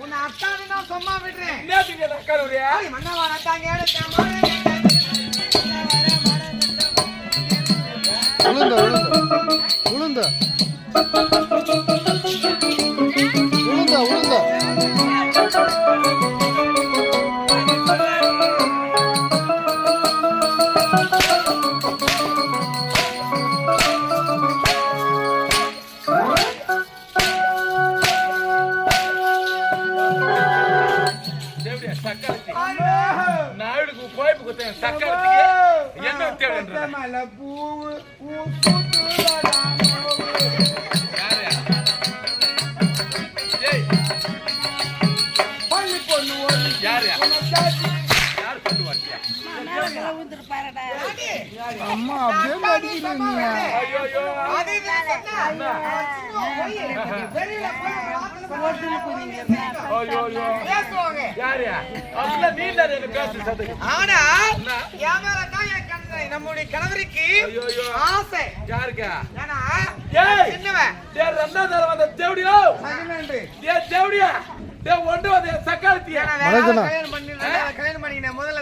உன்னை அத்தானு நான் சும்மா விடுறேன். என்ன நக்கறவரியா மன்னவா நட்டாங்க உளுந்த உளுந்த. உளுந்த. உளுந்த உளுந்த. நாயுடுக்கு கோயப்பு என்ன பூவு அம்மா அப்படியே மாட்டிக்கிட்டு இருந்தீங்க ஆனா வியாபாரம் நம்முடைய கணவருக்கு ஆசை. யாருக்கா? சின்னவன். ரெண்டாவது வந்த தேவடியோ? தேவடியா? ஒன்று வந்த சக்காலத்தியா. கல்யாணம் பண்ணி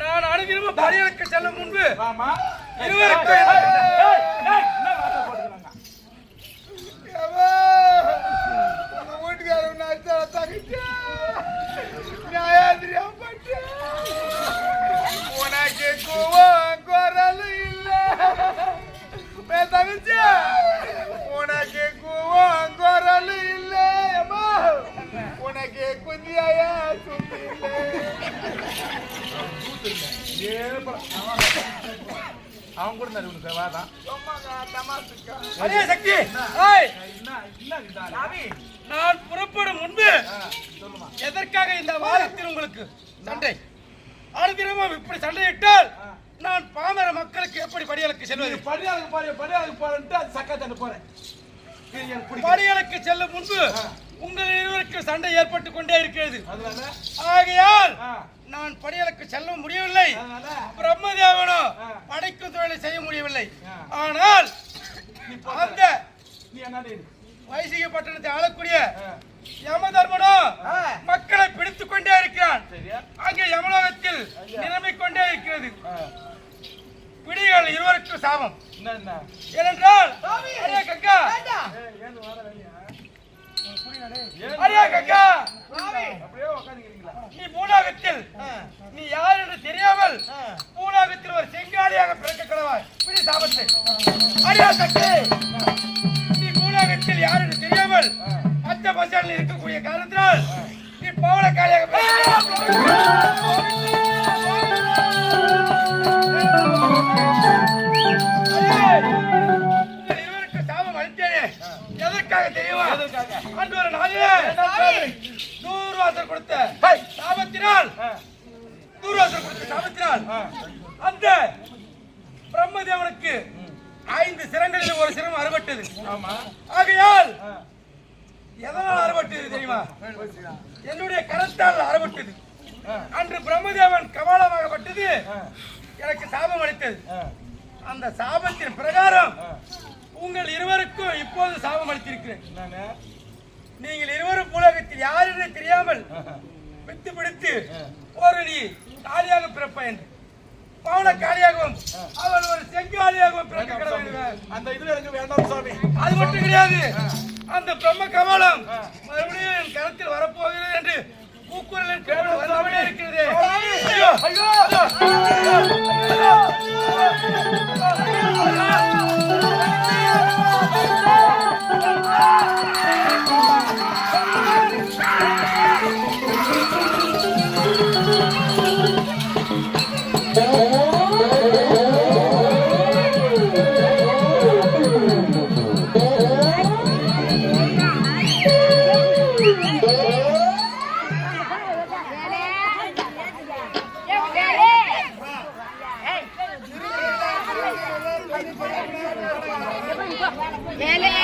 நான் அனுதினமும் பரியலுக்கு செல்லும் முன்பு இருவருக்கும் அவன் கூட உனக்கு வாதான் அதே சக்தி நான் புறப்படும் முன்பு எதற்காக இந்த வாரத்தில் உங்களுக்கு சண்டை? அனுதினமும் இப்படி சண்டையிட்டால் நான் பாமர மக்களுக்கு எப்படி படியலுக்கு செல்வது? படியாளுக்கு பாரு படியாளுக்கு போறேன்ட்டு அது சக்கா தண்ணி போறேன் இது படியலுக்கு செல்லும் முன்பு உங்கள் இருவருக்கு சண்டை ஏற்பட்டு கொண்டே இருக்கிறது. ஆகையால் ஆ, நான் படையலுக்கு செல்ல முடியவில்லை. பிரம்மதேவனோ படைக்கும் தொழிலை செய்ய முடியவில்லை. ஆனால் அந்த வைசிக பட்டணத்தை ஆளக்கூடிய யமதர்மனோ மக்களை பிடித்துக் கொண்டே இருக்கிறான். அங்கே யமலோகத்தில் நிரம்பிக்கொண்டே இருக்கிறது. பிடிகள் இருவருக்கு சாபம். ஏனென்றால் கங்கா! நீ பூலோகத்தில் நீ யார் என்று தெரியாமல் பூலோகத்தில் ஒரு செங்காலியாக பிறக்க கிடவாய். சாபத்தை. அரியா சக்தி ஆண்டு ஒரு நாளிலே நூறு வாசல் கொடுத்த சாபத்தினால். நூறு வாசல் கொடுத்த சாபத்தினால். அந்த பிரம்மதேவனுக்கு ஐந்து சிரங்களில் ஒரு சிரம் அறுபட்டது. ஆகையால் எதனால் அறுபட்டது தெரியுமா? என்னுடைய கரத்தால் அறுபட்டது. அன்று பிரம்மதேவன் கபாலமாகப்பட்டது. எனக்கு சாபம் அளித்தது. அந்த சாபத்தின் பிரகாரம் உங்கள் இருவருக்கும் இப்போது சாபம் அளித்திருக்கிறேன். நீங்கள் இருவரும் உலகத்தில் யார் என்று தெரியாமல் வித்து பிடித்து போரளி காலியாக பிறப்ப என்று. பவுன காலியாகவும் அவள் ஒரு செங்காலியாகவும் பிறக்க கிடவாங்க அந்த இதுல எனக்கு வேண்டாம் சுவாமி அது மட்டும் கிடையாது. அந்த பிரம்ம கமலம் மறுபடியும் என் கரத்தில் வரப்போகிறது என்று கூக்குரலின் கிழமை இருக்கிறது. ಮೇಲೆ